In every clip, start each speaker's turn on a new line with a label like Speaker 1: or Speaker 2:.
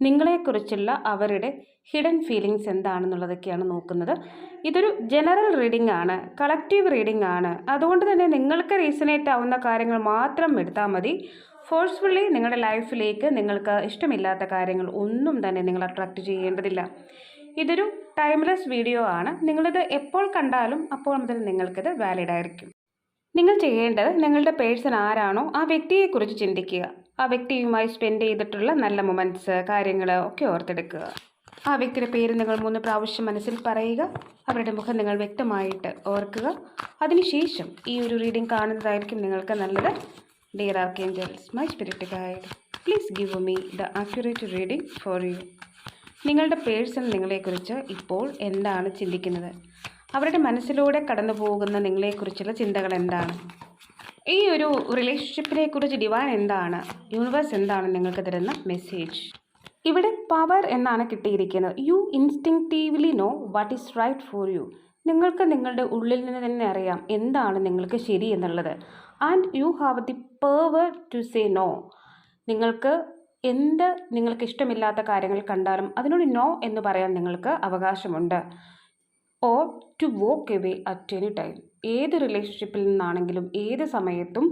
Speaker 1: നിങ്ങളെക്കുറിച്ചുള്ള അവരുടെ hidden feelings എന്താണെന്നുള്ളതൊക്കെയാണ് നോക്കുന്നത്. ഇതൊരു ജനറൽ റീഡിംഗ് ആണ് കളക്റ്റീവ് റീഡിംഗ് ആണ്. അതുകൊണ്ട് തന്നെ നിങ്ങൾക്ക് റീസണേറ്റ് ആവുന്ന കാര്യങ്ങൾ മാത്രം എടുത്താൽ മതി. ഫോഴ്സ്ഫുള്ളി നിങ്ങളുടെ ലൈഫിലേക്ക് നിങ്ങൾക്ക് ഇഷ്ടമില്ലാത്ത കാര്യങ്ങൾ ഒന്നും തന്നെ നിങ്ങൾ അട്രാക്റ്റ് ചെയ്യേണ്ടതില്ല. ഇതൊരു ടൈംലെസ് വീഡിയോ ആണ്. നിങ്ങളിത് എപ്പോൾ കണ്ടാലും അപ്പോൾ മുതൽ നിങ്ങൾക്കിത് വാലിഡ് ആയിരിക്കും. നിങ്ങൾ ചെയ്യേണ്ടത് നിങ്ങളുടെ പേഴ്സൺ ആരാണോ ആ വ്യക്തിയെക്കുറിച്ച് ചിന്തിക്കുക. ആ വ്യക്തിയുമായി സ്പെൻഡ് ചെയ്തിട്ടുള്ള നല്ല മൊമെന്റ്സ് കാര്യങ്ങൾ ഒക്കെ ഓർത്തെടുക്കുക. ആ വ്യക്തിയുടെ പേര് നിങ്ങൾ മൂന്ന് പ്രാവശ്യം മനസ്സിൽ പറയുക. അവരുടെ മുഖം നിങ്ങൾ വ്യക്തമായിട്ട് ഓർക്കുക. അതിനുശേഷം ഈ ഒരു റീഡിംഗ് കാണുന്നതായിരിക്കും നിങ്ങൾക്ക് നല്ലത്. Dear archangels my spirit guide please give me the accurate reading for you നിങ്ങളുടെ പേഴ്സൺ നിങ്ങളെക്കുറിച്ച് ഇപ്പോൾ എന്താണ് ചിന്തിക്കുന്നത്? അവരുടെ മനസ്സിലൂടെ കടന്നു പോകുന്ന നിങ്ങളെക്കുറിച്ചുള്ള ചിന്തകൾ എന്താണ്? ഈ ഒരു റിലേഷൻഷിപ്പിനെ കുറിച്ച് ഡിവൈൻ എന്താണ്? യൂണിവേഴ്സ് എന്താണ് നിങ്ങൾക്ക് തരുന്ന മെസ്സേജ് ഇവിടെ പവർ എന്നാണ് കിട്ടിയിരിക്കുന്നത്. You instinctively know what is right for you നിങ്ങൾക്ക് നിങ്ങളുടെ ഉള്ളിൽ നിന്ന് തന്നെ അറിയാം എന്താണ് നിങ്ങൾക്ക് ശരി എന്നുള്ളത്. And you have the power to say no നിങ്ങൾക്ക് എന്ത് നിങ്ങൾക്ക് ഇഷ്ടമില്ലാത്ത കാര്യങ്ങൾ കണ്ടാലും അതിനോട് നോ എന്ന് പറയാൻ നിങ്ങൾക്ക് അവകാശമുണ്ട്. ഓ to walk away at any time ഏത് റിലേഷൻഷിപ്പിൽ നിന്നാണെങ്കിലും ഏത് സമയത്തും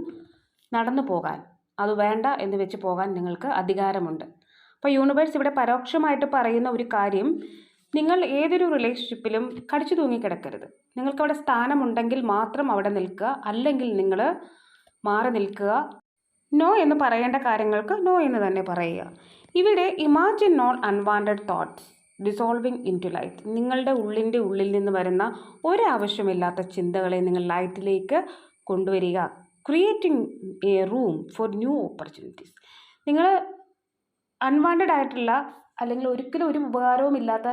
Speaker 1: നടന്നു പോകാൻ അത് വേണ്ട എന്ന് വെച്ച് പോകാൻ നിങ്ങൾക്ക് അധികാരമുണ്ട്. അപ്പോൾ യൂണിവേഴ്സ് ഇവിടെ പരോക്ഷമായിട്ട് പറയുന്ന ഒരു കാര്യം നിങ്ങൾ ഏതൊരു റിലേഷൻഷിപ്പിലും കടിച്ചു തൂങ്ങിക്കിടക്കരുത് നിങ്ങൾക്ക് അവിടെ സ്ഥാനമുണ്ടെങ്കിൽ മാത്രം അവിടെ നിൽക്കുക അല്ലെങ്കിൽ നിങ്ങൾ മാറി നിൽക്കുക. നോ എന്ന് പറയേണ്ട കാര്യങ്ങൾക്ക് നോ എന്ന് തന്നെ പറയുക. ഇവിടെ imagine non unwanted thoughts dissolving into light നിങ്ങളുടെ ഉള്ളിന്റെ ഉള്ളിൽ നിന്ന് വരുന്ന ഒരാവശ്യമില്ലാത്ത ചിന്തകളെ നിങ്ങൾ ലൈറ്റിലേക്ക് കൊണ്ടുവരിക. Creating a room for new opportunities നിങ്ങൾ അൺവാണ്ടഡ് ആയിട്ടുള്ള അല്ലെങ്കിൽ ഒരിക്കലും ഒരു ഉപകാരവും ഇല്ലാത്ത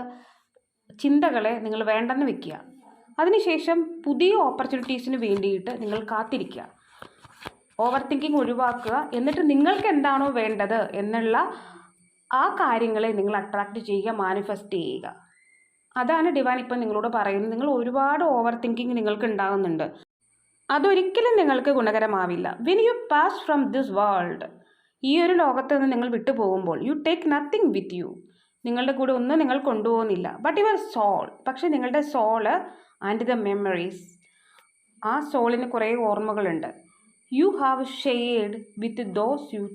Speaker 1: ചിന്തകളെ നിങ്ങൾ വേണ്ടെന്ന് വെക്കുക. അതിനുശേഷം പുതിയ ഓപ്പർച്യൂണിറ്റീസിന് വേണ്ടിയിട്ട് നിങ്ങൾ കാത്തിരിക്കുക. ഓവർ തിങ്കിങ് ഒഴിവാക്കുക. എന്നിട്ട് നിങ്ങൾക്ക് എന്താണോ വേണ്ടത് എന്നുള്ള ആ കാര്യങ്ങളെ നിങ്ങൾ അട്രാക്റ്റ് ചെയ്യുക മാനിഫെസ്റ്റ് ചെയ്യുക. അതാണ് ഡിവാൻ ഇപ്പം നിങ്ങളോട് പറയുന്നത്. നിങ്ങൾ ഒരുപാട് ഓവർ തിങ്കിങ് നിങ്ങൾക്ക് ഉണ്ടാകുന്നുണ്ട്. അതൊരിക്കലും നിങ്ങൾക്ക് ഗുണകരമാവില്ല. When you pass from this world ഈ ഒരു ലോകത്ത് നിന്ന് നിങ്ങൾ വിട്ടു പോകുമ്പോൾ you take nothing with you നിങ്ങളുടെ കൂടെ ഒന്നും നിങ്ങൾ കൊണ്ടുപോകുന്നില്ല. ബട്ട് യുവർ സോൾ പക്ഷേ നിങ്ങളുടെ സോൾ ആൻഡ് ദ മെമ്മറീസ് ആ സോളിന് കുറേ ഓർമ്മകളുണ്ട്. You have shared with those you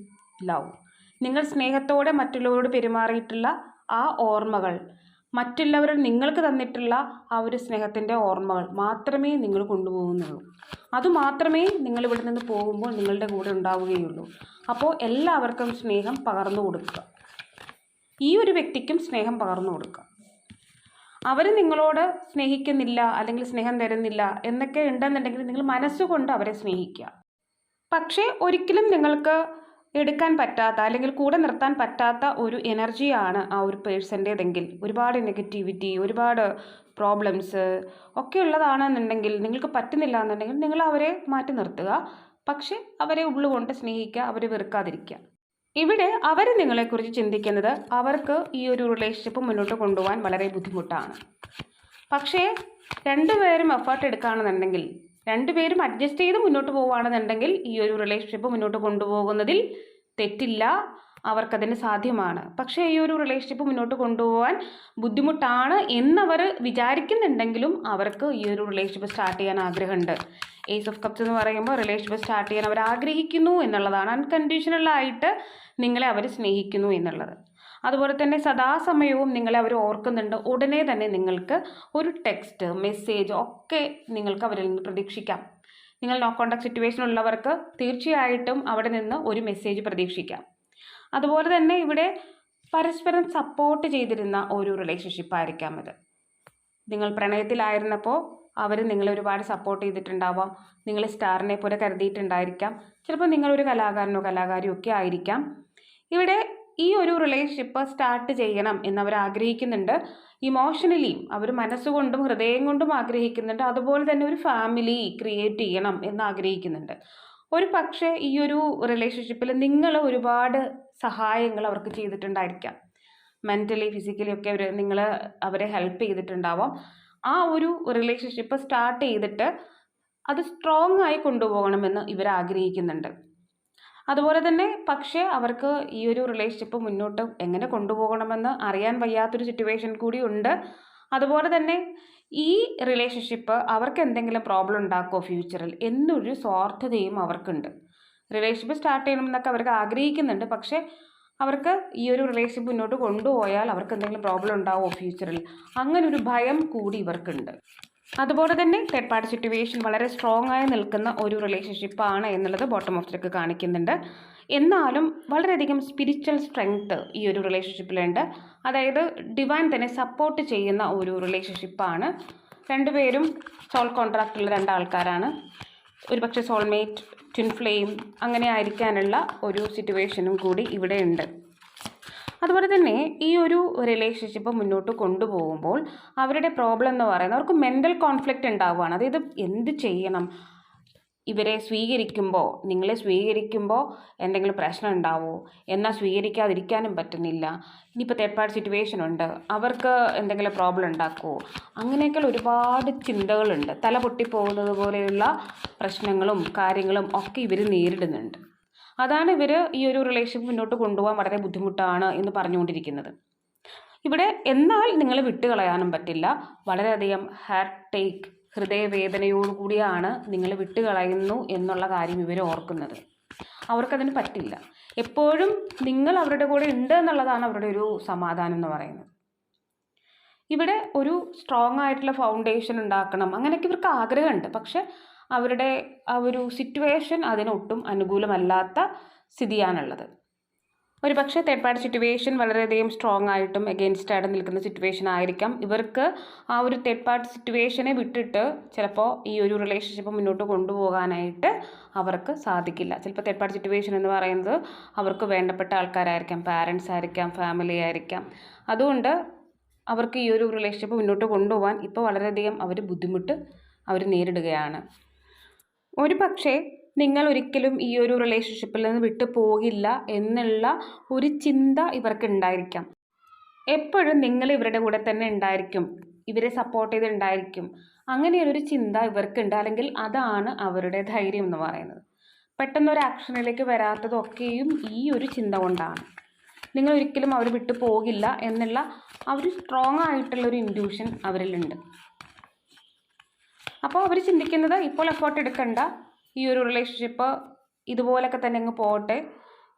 Speaker 1: love നിങ്ങൾ സ്നേഹത്തോടെ മറ്റുള്ളവരോട് പെരുമാറിയിട്ടുള്ള ആ ഓർമ്മകൾ. മറ്റുള്ളവർ നിങ്ങൾക്ക് തന്നിട്ടുള്ള ആ ഒരു സ്നേഹത്തിന്റെ ഓർമ്മകൾ മാത്രമേ നിങ്ങൾ കൊണ്ടുപോകുന്നുള്ളൂ. അതുമാത്രമേ നിങ്ങൾ ഇവിടെ നിന്ന് പോകുമ്പോൾ നിങ്ങളുടെ കൂടെ ഉണ്ടാവുകയുള്ളൂ. അപ്പോൾ എല്ലാവർക്കും സ്നേഹം പകർന്നു കൊടുക്കുക. ഈ ഒരു വ്യക്തിക്കും സ്നേഹം പകർന്നു കൊടുക്കുക. അവർ നിങ്ങളോട് സ്നേഹിക്കുന്നില്ല അല്ലെങ്കിൽ സ്നേഹം തരുന്നില്ല എന്നൊക്കെ ഉണ്ടെന്നുണ്ടെങ്കിൽ നിങ്ങൾ മനസ്സുകൊണ്ട് അവരെ സ്നേഹിക്കുക. പക്ഷേ ഒരിക്കലും നിങ്ങൾക്ക് എടുക്കാൻ പറ്റാത്ത അല്ലെങ്കിൽ കൂടെ നിർത്താൻ പറ്റാത്ത ഒരു എനർജിയാണ് ആ ഒരു പേഴ്സന്റേതെങ്കിൽ ഒരുപാട് നെഗറ്റിവിറ്റി ഒരുപാട് പ്രോബ്ലംസ് ഒക്കെ ഉള്ളതാണെന്നുണ്ടെങ്കിൽ നിങ്ങൾക്ക് പറ്റുന്നില്ല എന്നുണ്ടെങ്കിൽ നിങ്ങൾ അവരെ മാറ്റി നിർത്തുക. പക്ഷേ അവരെ ഉള്ളുകൊണ്ട് സ്നേഹിക്കുക അവരെ വെറുക്കാതിരിക്കുക. ഇവിടെ അവർ നിങ്ങളെക്കുറിച്ച് ചിന്തിക്കുന്നത് അവർക്ക് ഈ ഒരു റിലേഷൻഷിപ്പ് മുന്നോട്ട് കൊണ്ടുപോകാൻ വളരെ ബുദ്ധിമുട്ടാണ്. പക്ഷേ രണ്ടുപേരും എഫേർട്ട് എടുക്കുകയാണെന്നുണ്ടെങ്കിൽ രണ്ടുപേരും അഡ്ജസ്റ്റ് ചെയ്ത് മുന്നോട്ട് പോവുകയാണെന്നുണ്ടെങ്കിൽ ഈ ഒരു റിലേഷൻഷിപ്പ് മുന്നോട്ട് കൊണ്ടുപോകുന്നതിൽ തെറ്റില്ല. അവർക്കതിന് സാധ്യമാണ്. പക്ഷേ ഈ ഒരു റിലേഷൻഷിപ്പ് മുന്നോട്ട് കൊണ്ടുപോകാൻ ബുദ്ധിമുട്ടാണ് എന്നവർ വിചാരിക്കുന്നുണ്ടെങ്കിലും അവർക്ക് ഈ ഒരു റിലേഷൻഷിപ്പ് സ്റ്റാർട്ട് ചെയ്യാൻ ആഗ്രഹമുണ്ട്. ഏസ് ഓഫ് കപ്സ് എന്ന് പറയുമ്പോൾ റിലേഷൻഷിപ്പ് സ്റ്റാർട്ട് ചെയ്യാൻ അവർ ആഗ്രഹിക്കുന്നു എന്നുള്ളതാണ് അൺകണ്ടീഷണലായിട്ട് നിങ്ങളെ അവർ സ്നേഹിക്കുന്നു എന്നുള്ളത്. അതുപോലെ തന്നെ സദാസമയവും നിങ്ങളെ അവർ ഓർക്കുന്നുണ്ട്. ഉടനെ തന്നെ നിങ്ങൾക്ക് ഒരു ടെക്സ്റ്റ് മെസ്സേജ് ഒക്കെ നിങ്ങൾക്ക് അവരിൽ നിന്ന് പ്രതീക്ഷിക്കാം. നിങ്ങൾ നോ കോണ്ടാക്ട് സിറ്റുവേഷൻ ഉള്ളവർക്ക് തീർച്ചയായിട്ടും അവിടെ നിന്ന് ഒരു മെസ്സേജ് പ്രതീക്ഷിക്കാം. അതുപോലെ തന്നെ ഇവിടെ പരസ്പരം സപ്പോർട്ട് ചെയ്തിരുന്ന ഒരു റിലേഷൻഷിപ്പ് ആയിരിക്കാം ഇത്. നിങ്ങൾ പ്രണയത്തിലായിരുന്നപ്പോൾ അവർ നിങ്ങളെ ഒരുപാട് സപ്പോർട്ട് ചെയ്തിട്ടുണ്ടാവാം. നിങ്ങൾ സ്റ്റാറിനെ പോലെ കരുതിയിട്ടുണ്ടായിരിക്കാം. ചിലപ്പോൾ നിങ്ങളൊരു കലാകാരനോ കലാകാരിയോ ഒക്കെ ആയിരിക്കാം. ഇവിടെ ഈ ഒരു റിലേഷൻഷിപ്പ് സ്റ്റാർട്ട് ചെയ്യണം എന്നവർ ആഗ്രഹിക്കുന്നുണ്ട്. ഇമോഷണലിയും അവർ മനസ്സുകൊണ്ടും ഹൃദയം കൊണ്ടും ആഗ്രഹിക്കുന്നുണ്ട്. അതുപോലെ തന്നെ ഒരു ഫാമിലി ക്രിയേറ്റ് ചെയ്യണം എന്ന് ആഗ്രഹിക്കുന്നുണ്ട്. ഒരു പക്ഷേ ഈ ഒരു റിലേഷൻഷിപ്പിൽ നിങ്ങൾ ഒരുപാട് സഹായങ്ങൾ അവർക്ക് ചെയ്തിട്ടുണ്ടായിരിക്കാം. മെന്റലി ഫിസിക്കലി ഒക്കെ അവർ നിങ്ങൾ അവരെ ഹെൽപ്പ് ചെയ്തിട്ടുണ്ടാവാം. ആ ഒരു റിലേഷൻഷിപ്പ് സ്റ്റാർട്ട് ചെയ്തിട്ട് അത് സ്ട്രോങ് ആയി കൊണ്ടുപോകണമെന്ന് ഇവർ ആഗ്രഹിക്കുന്നുണ്ട്. അതുപോലെ തന്നെ പക്ഷേ അവർക്ക് ഈ ഒരു റിലേഷൻഷിപ്പ് മുന്നോട്ട് എങ്ങനെ കൊണ്ടുപോകണമെന്ന് അറിയാൻ വയ്യാത്തൊരു സിറ്റുവേഷൻ കൂടി ഉണ്ട്. അതുപോലെ തന്നെ ഈ റിലേഷൻഷിപ്പ് അവർക്ക് എന്തെങ്കിലും പ്രോബ്ലം ഉണ്ടാക്കുമോ ഫ്യൂച്ചറിൽ എന്നൊരു സ്വാർത്ഥതയും അവർക്കുണ്ട്. റിലേഷൻഷിപ്പ് സ്റ്റാർട്ട് ചെയ്യണമെന്നൊക്കെ അവർക്ക് ആഗ്രഹിക്കുന്നുണ്ട്. പക്ഷേ അവർക്ക് ഈ ഒരു റിലേഷൻഷിപ്പ് മുന്നോട്ട് കൊണ്ടുപോയാൽ അവർക്ക് എന്തെങ്കിലും പ്രോബ്ലം ഉണ്ടാവുമോ ഫ്യൂച്ചറിൽ അങ്ങനെ ഒരു ഭയം കൂടി ഇവർക്കുണ്ട്. അതുപോലെ തന്നെ തേർഡ് പാർട്ടി സിറ്റുവേഷൻ വളരെ സ്ട്രോങ് ആയി നിൽക്കുന്ന ഒരു റിലേഷൻഷിപ്പാണ് എന്നുള്ളത് ബോട്ടം ഓഫ് സ്റ്റെക്ക് കാണിക്കുന്നുണ്ട്. എന്നാലും വളരെയധികം സ്പിരിച്വൽ സ്ട്രെങ്ത് ഈ ഒരു റിലേഷൻഷിപ്പിലുണ്ട് അതായത് ഡിവൈൻ തന്നെ സപ്പോർട്ട് ചെയ്യുന്ന ഒരു റിലേഷൻഷിപ്പാണ് രണ്ടുപേരും സോൾ കോൺട്രാക്റ്റുള്ള രണ്ടാൾക്കാരാണ്. ഒരുപക്ഷെ സോൾമേറ്റ് ട്വിൻ ഫ്ലെയിം അങ്ങനെ ആയിരിക്കാനുള്ള ഒരു സിറ്റുവേഷനും കൂടി ഇവിടെ ഉണ്ട്. അതുപോലെ തന്നെ ഈ ഒരു റിലേഷൻഷിപ്പ് മുന്നോട്ട് കൊണ്ടുപോകുമ്പോൾ അവരുടെ പ്രോബ്ലം എന്ന് പറയുന്നത് അവർക്ക് മെന്റൽ കോൺഫ്ലിക്റ്റ് ഉണ്ടാവുകയാണ്. അതായത് എന്ത് ചെയ്യണം? ഇവരെ സ്വീകരിക്കുമ്പോൾ നിങ്ങളെ സ്വീകരിക്കുമ്പോൾ എന്തെങ്കിലും പ്രശ്നം ഉണ്ടാവുമോ എന്നാൽ സ്വീകരിക്കാതിരിക്കാനും പറ്റുന്നില്ല. ഇനിയിപ്പോൾ തേർഡ് പാർട്ടി സിറ്റുവേഷൻ ഉണ്ട്. അവർക്ക് എന്തെങ്കിലും പ്രോബ്ലം ഉണ്ടാക്കുമോ അങ്ങനെയൊക്കെയുള്ള ഒരുപാട് ചിന്തകളുണ്ട്. തല പൊട്ടിപ്പോകുന്നത് പോലെയുള്ള പ്രശ്നങ്ങളും കാര്യങ്ങളും ഒക്കെ ഇവർ നേരിടുന്നുണ്ട്. അതാണ് ഇവർ ഈ ഒരു റിലേഷൻഷിപ്പ് മുന്നോട്ട് കൊണ്ടുപോകാൻ വളരെ ബുദ്ധിമുട്ടാണ് എന്ന് പറഞ്ഞുകൊണ്ടിരിക്കുന്നത്. ഇവിടെ എന്നാൽ നിങ്ങൾ വിട്ടുകളയാനും പറ്റില്ല. വളരെയധികം ഹാർട്ട് ടേക്ക് ഹൃദയവേദനയോടുകൂടിയാണ് നിങ്ങൾ വിട്ടുകളയുന്നു എന്നുള്ള കാര്യം ഇവർ ഓർക്കുന്നത്. അവർക്കതിന് പറ്റില്ല. എപ്പോഴും നിങ്ങൾ അവരുടെ കൂടെ ഉണ്ട് എന്നുള്ളതാണ് അവരുടെ ഒരു സമാധാനം എന്ന് പറയുന്നത്. ഇവിടെ ഒരു സ്ട്രോങ് ആയിട്ടുള്ള ഫൗണ്ടേഷൻ ഉണ്ടാക്കണം. അങ്ങനെയൊക്കെ ഇവർക്ക് ആഗ്രഹമുണ്ട്. പക്ഷെ അവരുടെ ആ ഒരു സിറ്റുവേഷൻ അതിനൊട്ടും അനുകൂലമല്ലാത്ത സ്ഥിതിയാണുള്ളത്. ഒരു പക്ഷേ തേർഡ് പാർട്ടി സിറ്റുവേഷൻ വളരെയധികം സ്ട്രോങ് ആയിട്ടും എഗെയിൻസ്റ്റ് ആയിട്ട് നിൽക്കുന്ന സിറ്റുവേഷൻ ആയിരിക്കാം. ഇവർക്ക് ആ ഒരു തേർഡ് പാർട്ടി സിറ്റുവേഷനെ വിട്ടിട്ട് ചിലപ്പോൾ ഈ ഒരു റിലേഷൻഷിപ്പ് മുന്നോട്ട് കൊണ്ടുപോകാനായിട്ട് അവർക്ക് സാധിക്കില്ല. ചിലപ്പോൾ തേർഡ് പാർട്ടി സിറ്റുവേഷൻ എന്ന് പറയുന്നത് അവർക്ക് വേണ്ടപ്പെട്ട ആൾക്കാരായിരിക്കാം പാരൻസ് ആയിരിക്കാം ഫാമിലി ആയിരിക്കാം. അതുകൊണ്ട് അവർക്ക് ഈ ഒരു റിലേഷൻഷിപ്പ് മുന്നോട്ട് കൊണ്ടുപോകാൻ ഇപ്പോൾ വളരെയധികം അവർ ബുദ്ധിമുട്ട് അവർ നേരിടുകയാണ്. ഒരു പക്ഷേ നിങ്ങൾ ഒരിക്കലും ഈ ഒരു റിലേഷൻഷിപ്പിൽ നിന്ന് വിട്ടു പോകില്ല എന്നുള്ള ഒരു ചിന്ത ഇവർക്ക് ഉണ്ടായിരിക്കാം. എപ്പോഴും നിങ്ങൾ ഇവരുടെ കൂടെ തന്നെ ഉണ്ടായിരിക്കും. ഇവരെ സപ്പോർട്ട് ചെയ്തുണ്ടായിരിക്കും അങ്ങനെയൊരു ചിന്ത ഇവർക്കുണ്ട്. അല്ലെങ്കിൽ അതാണ് അവരുടെ ധൈര്യം എന്ന് പറയുന്നത്. പെട്ടെന്ന് ഒരു ആക്ഷനിലേക്ക് വരാത്തതൊക്കെയും ഈ ഒരു ചിന്ത കൊണ്ടാണ്. നിങ്ങൾ ഒരിക്കലും അവർ വിട്ടു പോകില്ല എന്നുള്ള ആ ഒരു സ്ട്രോങ് ആയിട്ടുള്ളൊരു ഇൻഡ്യൂഷൻ അവരിലുണ്ട്. അപ്പോൾ അവർ ചിന്തിക്കുന്നത് ഇപ്പോൾ എഫേർട്ട് എടുക്കണ്ട. ഈ ഒരു റിലേഷൻഷിപ്പ് ഇതുപോലൊക്കെ തന്നെ അങ്ങ് പോകട്ടെ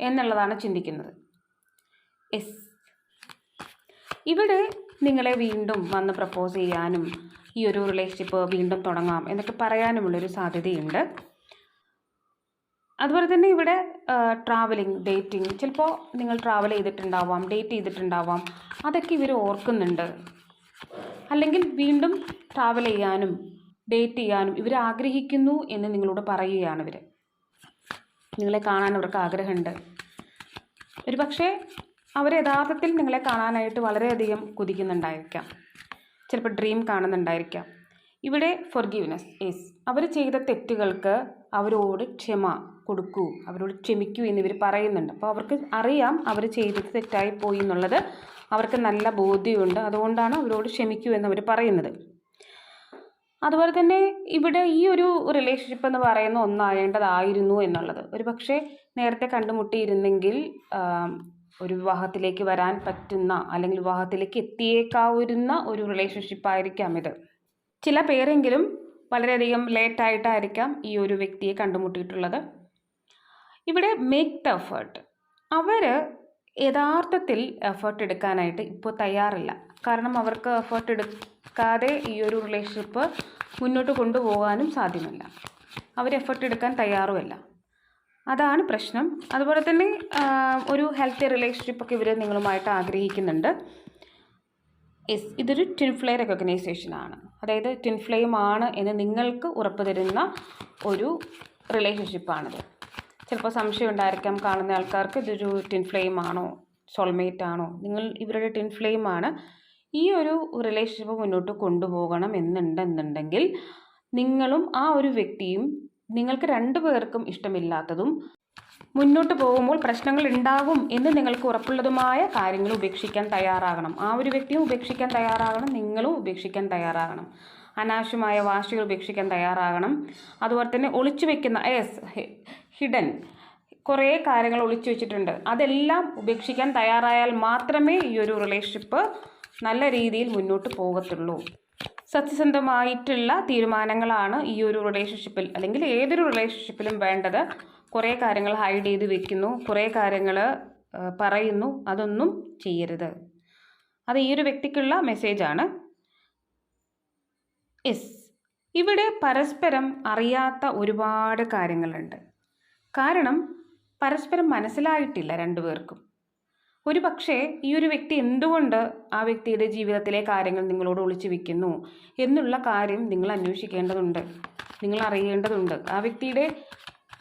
Speaker 1: എന്നുള്ളതാണ് ചിന്തിക്കുന്നത്. എസ് ഇവിടെ നിങ്ങളെ വീണ്ടും വന്ന് പ്രപ്പോസ് ചെയ്യാനും ഈ ഒരു റിലേഷൻഷിപ്പ് വീണ്ടും തുടങ്ങാം എന്നൊക്കെ പറയാനുമുള്ളൊരു സാധ്യതയുണ്ട്. അതുപോലെ തന്നെ ഇവിടെ ട്രാവലിംഗ് ഡേറ്റിംഗ് ചിലപ്പോൾ നിങ്ങൾ ട്രാവൽ ചെയ്തിട്ടുണ്ടാവാം ഡേറ്റ് ചെയ്തിട്ടുണ്ടാവാം അതൊക്കെ ഇവർ ഓർക്കുന്നുണ്ട്. അല്ലെങ്കിൽ വീണ്ടും ട്രാവൽ ചെയ്യാനും ഡേറ്റ് ചെയ്യാനും ഇവർ ആഗ്രഹിക്കുന്നു എന്ന് നിങ്ങളോട് പറയുകയാണ് ഇവർ നിങ്ങളെ കാണാൻ അവർക്ക് ആഗ്രഹമുണ്ട്. ഒരു പക്ഷേ അവർ യഥാർത്ഥത്തിൽ നിങ്ങളെ കാണാനായിട്ട് വളരെയധികം കുതിക്കുന്നുണ്ടായിരിക്കാം. ചിലപ്പോൾ ഡ്രീം കാണുന്നുണ്ടായിരിക്കാം. ഇവിടെ ഫൊർഗീവ്നെസ് യെസ് അവർ ചെയ്ത തെറ്റുകൾക്ക് അവരോട് ക്ഷമ കൊടുക്കൂ അവരോട് ക്ഷമിക്കൂ എന്നിവർ പറയുന്നുണ്ട്. അപ്പോൾ അവർക്ക് അറിയാം അവർ ചെയ്തത് തെറ്റായി പോയി എന്നുള്ളത് അവർക്ക് നല്ല ബോധ്യമുണ്ട്. അതുകൊണ്ടാണ് അവരോട് ക്ഷമിക്കൂ എന്നവർ പറയുന്നത്. അതുപോലെ തന്നെ ഇവിടെ ഈ ഒരു റിലേഷൻഷിപ്പ് എന്ന് പറയുന്ന ഒന്നാകേണ്ടതായിരുന്നു എന്നുള്ളത്. ഒരു പക്ഷേ നേരത്തെ കണ്ടുമുട്ടിയിരുന്നെങ്കിൽ ഒരു വിവാഹത്തിലേക്ക് വരാൻ പറ്റുന്ന അല്ലെങ്കിൽ വിവാഹത്തിലേക്ക് എത്തിയേക്കാവുന്ന ഒരു റിലേഷൻഷിപ്പ് ആയിരിക്കാം ഇത്. ചില പേരെങ്കിലും വളരെയധികം ലേറ്റായിട്ടായിരിക്കാം ഈ ഒരു വ്യക്തിയെ കണ്ടുമുട്ടിയിട്ടുള്ളത്. ഇവിടെ മേക്ക് ദ എഫേർട്ട് അവർ യഥാർത്ഥത്തിൽ എഫേർട്ട് എടുക്കാനായിട്ട് ഇപ്പോൾ തയ്യാറില്ല. കാരണം അവർക്ക് എഫേർട്ട് എടുക്കാതെ ഈ ഒരു റിലേഷൻഷിപ്പ് മുന്നോട്ട് കൊണ്ടുപോകാനും സാധ്യമല്ല. അവർ എഫർട്ട് എടുക്കാൻ തയ്യാറുമല്ല. അതാണ് പ്രശ്നം. അതുപോലെ തന്നെ ഒരു ഹെൽത്തി റിലേഷൻഷിപ്പ് ഒക്കെ ഇവർ നിങ്ങളുമായിട്ട് ആഗ്രഹിക്കുന്നുണ്ട്. എസ് ഇതൊരു ട്വിൻഫ്ലൈ റെക്കഗ്നൈസേഷനാണ് അതായത് ട്വിൻഫ്ലെയും ആണ് എന്ന് നിങ്ങൾക്ക് ഉറപ്പ് തരുന്ന ഒരു റിലേഷൻഷിപ്പാണിത് ചിലപ്പോൾ സംശയം ഉണ്ടായിരിക്കാം കാണുന്ന ആൾക്കാർക്ക് ഇതൊരു ട്വിൻഫ്ലെയിം ആണോ സോൾമേറ്റ് ആണോ? നിങ്ങൾ ഇവരുടെ ട്വിൻഫ്ലെയിം ആണ്. ഈ ഒരു റിലേഷൻഷിപ്പ് മുന്നോട്ട് കൊണ്ടുപോകണം എന്നുണ്ടെന്നുണ്ടെങ്കിൽ നിങ്ങളും ആ ഒരു വ്യക്തിയും നിങ്ങൾക്ക് രണ്ടു പേർക്കും ഇഷ്ടമില്ലാത്തതും മുന്നോട്ട് പോകുമ്പോൾ പ്രശ്നങ്ങൾ ഉണ്ടാകും എന്ന് നിങ്ങൾക്ക് ഉറപ്പുള്ളതുമായ കാര്യങ്ങൾ ഉപേക്ഷിക്കാൻ തയ്യാറാകണം. ആ ഒരു വ്യക്തിയും ഉപേക്ഷിക്കാൻ തയ്യാറാകണം നിങ്ങളും ഉപേക്ഷിക്കാൻ തയ്യാറാകണം. അനാവശ്യമായ വാശികൾ ഉപേക്ഷിക്കാൻ തയ്യാറാകണം. അതുപോലെ തന്നെ ഒളിച്ചു വെക്കുന്ന എസ് ഹിഡൻ കുറേ കാര്യങ്ങൾ ഒളിച്ചു വെച്ചിട്ടുണ്ട്. അതെല്ലാം ഉപേക്ഷിക്കാൻ തയ്യാറായാൽ മാത്രമേ ഈ ഒരു റിലേഷൻഷിപ്പ് നല്ല രീതിയിൽ മുന്നോട്ട് പോകത്തുള്ളൂ. സത്യസന്ധമായിട്ടുള്ള തീരുമാനങ്ങളാണ് ഈ ഒരു റിലേഷൻഷിപ്പിൽ അല്ലെങ്കിൽ ഏതൊരു റിലേഷൻഷിപ്പിലും വേണ്ടത്. കുറേ കാര്യങ്ങൾ ഹൈഡ് ചെയ്ത് വെക്കുന്നു. കുറേ കാര്യങ്ങൾ പറയുന്നു. അതൊന്നും ചെയ്യരുത്. അത് ഈ ഒരു വ്യക്തിക്കുള്ള മെസ്സേജാണ് യെസ് ഇവിടെ പരസ്പരം അറിയാത്ത ഒരുപാട് കാര്യങ്ങളുണ്ട്. കാരണം പരസ്പരം മനസ്സിലായിട്ടില്ല രണ്ടുപേർക്കും. ഒരു പക്ഷേ ഈ ഒരു വ്യക്തി എന്തുകൊണ്ട് ആ വ്യക്തിയുടെ ജീവിതത്തിലെ കാര്യങ്ങൾ നിങ്ങളോട് ഒളിച്ചു വെക്കുന്നു എന്നുള്ള കാര്യം നിങ്ങൾ അന്വേഷിക്കേണ്ടതുണ്ട്. നിങ്ങൾ അറിയേണ്ടതുണ്ട്. ആ വ്യക്തിയുടെ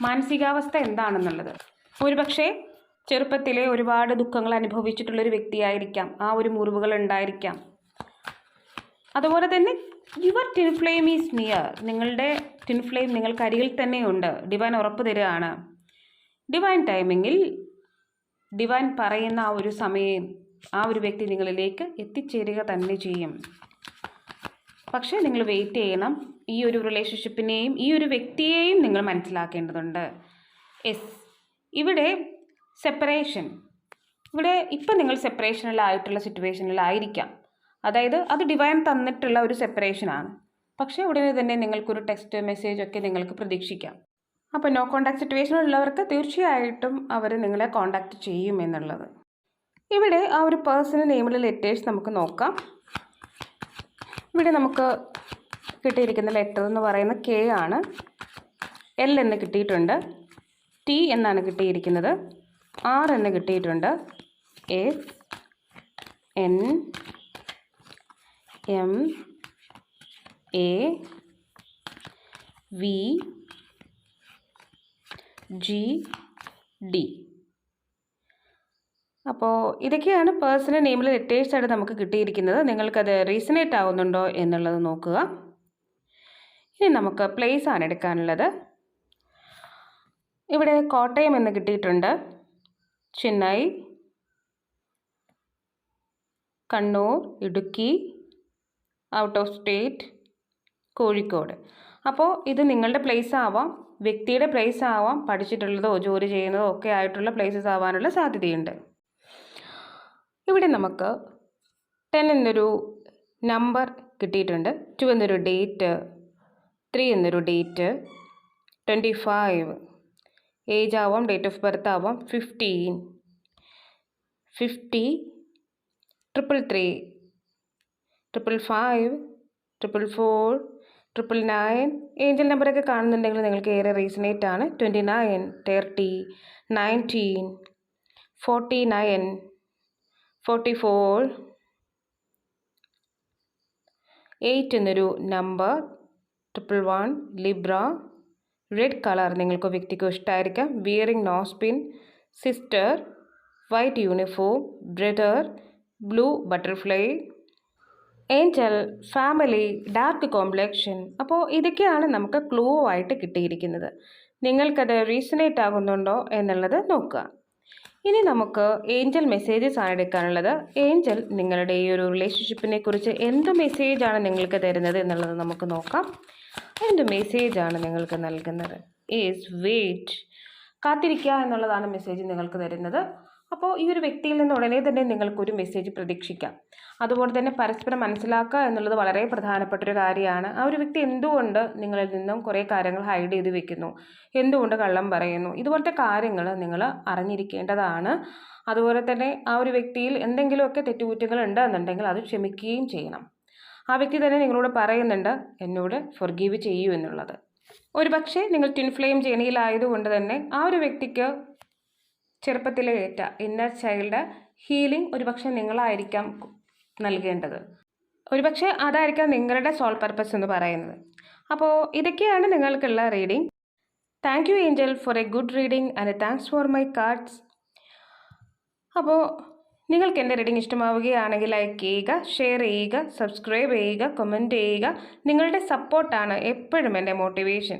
Speaker 1: മാനസികാവസ്ഥ എന്താണെന്നുള്ളത്. ഒരുപക്ഷെ ചെറുപ്പത്തിലെ ഒരുപാട് ദുഃഖങ്ങൾ അനുഭവിച്ചിട്ടുള്ളൊരു വ്യക്തിയായിരിക്കാം. ആ ഒരു മുറിവുകൾ ഉണ്ടായിരിക്കാം. അതുപോലെ തന്നെ your twin flame is near. നിങ്ങളുടെ ടിൻ ഫ്ലെയിം നിങ്ങൾക്ക് അരികിൽ തന്നെയുണ്ട്. ഡിവൈൻ ഉറപ്പ് തരികയാണ്. ഡിവൈൻ ടൈമിങ്ങിൽ ഡിവൈൻ പറയുന്ന ആ ഒരു സമയം ആ ഒരു വ്യക്തി നിങ്ങളിലേക്ക് എത്തിച്ചേരുക തന്നെ ചെയ്യും. പക്ഷേ നിങ്ങൾ വെയിറ്റ് ചെയ്യണം. ഈ ഒരു റിലേഷൻഷിപ്പിനെയും ഈ ഒരു വ്യക്തിയെയും നിങ്ങൾ മനസ്സിലാക്കേണ്ടതുണ്ട്. എസ് ഇവിടെ സെപ്പറേഷൻ ഇവിടെ ഇപ്പം നിങ്ങൾ സെപ്പറേഷനിലായിട്ടുള്ള സിറ്റുവേഷനിലായിരിക്കാം അതായത് അത് ഡിവൈൻ തന്നിട്ടുള്ള ഒരു സെപ്പറേഷനാണ് പക്ഷേ ഉടനെ തന്നെ നിങ്ങൾക്കൊരു ടെക്സ്റ്റ് മെസ്സേജ് ഒക്കെ നിങ്ങൾക്ക് പ്രതീക്ഷിക്കാം. അപ്പോൾ നോ കോണ്ടാക്ട് സിറ്റുവേഷനിലുള്ളവർക്ക് തീർച്ചയായിട്ടും അവർ നിങ്ങളെ കോണ്ടാക്ട് ചെയ്യും എന്നുള്ളത്. ഇവിടെ ആ ഒരു പേഴ്സണൽ നെയിമിലെ ലെറ്റേഴ്സ് നമുക്ക് നോക്കാം. ഇവിടെ നമുക്ക് കിട്ടിയിരിക്കുന്ന ലെറ്റർ എന്ന് പറയുന്ന കെ ആണ്. എൽ എന്ന് കിട്ടിയിട്ടുണ്ട്. ടി എന്നാണ് കിട്ടിയിരിക്കുന്നത്. ആർ എന്ന് കിട്ടിയിട്ടുണ്ട്. A N M A V G D അപ്പോൾ ഇതൊക്കെയാണ് പേഴ്സണൽ നെയിമിൽ ലെറ്റേഴ്സ് ആയിട്ട് നമുക്ക് കിട്ടിയിരിക്കുന്നത്. നിങ്ങൾക്കത് റീസണേറ്റ് ആവുന്നുണ്ടോ എന്നുള്ളത് നോക്കുക. ഇനി നമുക്ക് പ്ലേസ് ആണ് എടുക്കാനുള്ളത്. ഇവിടെ കോട്ടയം എന്ന് കിട്ടിയിട്ടുണ്ട്. Chennai Kannur Idukki out of state Kozhikode. അപ്പോൾ ഇത് നിങ്ങളുടെ പ്ലേസ് ആവാം. വ്യക്തിയുടെ പ്ലേസ് ആവാം പഠിച്ചിട്ടുള്ളതോ ജോലി ചെയ്യുന്നതോ ഒക്കെ ആയിട്ടുള്ള പ്ലേസസ് ആവാനുള്ള സാധ്യതയുണ്ട്. ഇവിടെ നമുക്ക് ടെൻ എന്നൊരു നമ്പർ കിട്ടിയിട്ടുണ്ട്. ടു എന്നൊരു ഡേറ്റ് ത്രീ എന്നൊരു ഡേറ്റ് ട്വന്റി ഫൈവ് ഏജ് ആവാം ഡേറ്റ് ഓഫ് ബർത്ത് ആവാം fifteen fifty triple three triple five triple four triple nine angel നമ്പറൊക്കെ കാണുന്നുണ്ടെങ്കിൽ നിങ്ങൾക്ക് ഏറെ റീസണേറ്റ് ആണ്. Twenty nine thirty nineteen forty nine forty four eight എന്നൊരു number triple one Libra red colour നിങ്ങൾക്ക് വ്യക്തിക്ക് ഇഷ്ടമായിരിക്കാം. Wearing nose pin sister white uniform brother blue butterfly angel family dark complexion. അപ്പോൾ ഇതൊക്കെയാണ് നമുക്ക് ക്ലൂ ആയിട്ട് കിട്ടിയിരിക്കുന്നത്. നിങ്ങൾക്കത് റീസണേറ്റ് ആകുന്നുണ്ടോ എന്നുള്ളത് നോക്കുക. ഇനി നമുക്ക് ഏഞ്ചൽ മെസ്സേജസ് ആണ് എടുക്കാനുള്ളത്. ഏഞ്ചൽ നിങ്ങളുടെ ഈ ഒരു റിലേഷൻഷിപ്പിനെ കുറിച്ച് എന്ത് മെസ്സേജാണ് നിങ്ങൾക്ക് തരുന്നത് എന്നുള്ളത് നമുക്ക് നോക്കാം. എന്ത് മെസ്സേജാണ് നിങ്ങൾക്ക് നൽകുന്നത്? ഈസ് വെയിറ്റ് കാത്തിരിക്കുക എന്നുള്ളതാണ് മെസ്സേജ് നിങ്ങൾക്ക് തരുന്നത്. അപ്പോൾ ഈ ഒരു വ്യക്തിയിൽ നിന്ന് ഉടനെ തന്നെ നിങ്ങൾക്കൊരു മെസ്സേജ് പ്രതീക്ഷിക്കാം. അതുപോലെ തന്നെ പരസ്പരം മനസ്സിലാക്കുക എന്നുള്ളത് വളരെ പ്രധാനപ്പെട്ട ഒരു കാര്യമാണ്. ആ ഒരു വ്യക്തി എന്തുകൊണ്ട് നിങ്ങളിൽ നിന്നും കുറേ കാര്യങ്ങൾ ഹൈഡ് ചെയ്ത് വെക്കുന്നു? എന്തുകൊണ്ട് കള്ളം പറയുന്നു? ഇതുപോലത്തെ കാര്യങ്ങൾ നിങ്ങൾ അറിഞ്ഞിരിക്കേണ്ടതാണ്. അതുപോലെ തന്നെ ആ ഒരു വ്യക്തിയിൽ എന്തെങ്കിലുമൊക്കെ തെറ്റുകുറ്റങ്ങൾ ഉണ്ട് എന്നുണ്ടെങ്കിൽ അത് ക്ഷമിക്കുകയും ചെയ്യണം. ആ വ്യക്തി തന്നെ നിങ്ങളോട് പറയുന്നുണ്ട് എന്നോട് ഫൊർഗീവ് ചെയ്യൂ എന്നുള്ളത്. ഒരു പക്ഷേ നിങ്ങൾ ട്വിൻ ഫ്ലെയിം ജേണിയിലായതുകൊണ്ട് തന്നെ ആ ഒരു വ്യക്തിക്ക് ചെറുപ്പത്തിലെ ഏറ്റ ഇന്നർ ചൈൽഡ് ഹീലിംഗ് ഒരുപക്ഷെ നിങ്ങളായിരിക്കാം നൽകേണ്ടത്. ഒരുപക്ഷെ അതായിരിക്കാം നിങ്ങളുടെ സോൾ പർപ്പസ് എന്ന് പറയുന്നത്. അപ്പോൾ ഇതൊക്കെയാണ് നിങ്ങൾക്കുള്ള reading thank you angel for a good reading and thanks for my cards അപ്പോൾ നിങ്ങൾക്ക് എന്റെ റീഡിംഗ് ഇഷ്ടമാവുകയാണെങ്കിൽ ലൈക്ക് ചെയ്യുക ഷെയർ ചെയ്യുക സബ്സ്ക്രൈബ് ചെയ്യുക കമന്റ് ചെയ്യുക. നിങ്ങളുടെ സപ്പോർട്ടാണ് എപ്പോഴും എന്റെ മോട്ടിവേഷൻ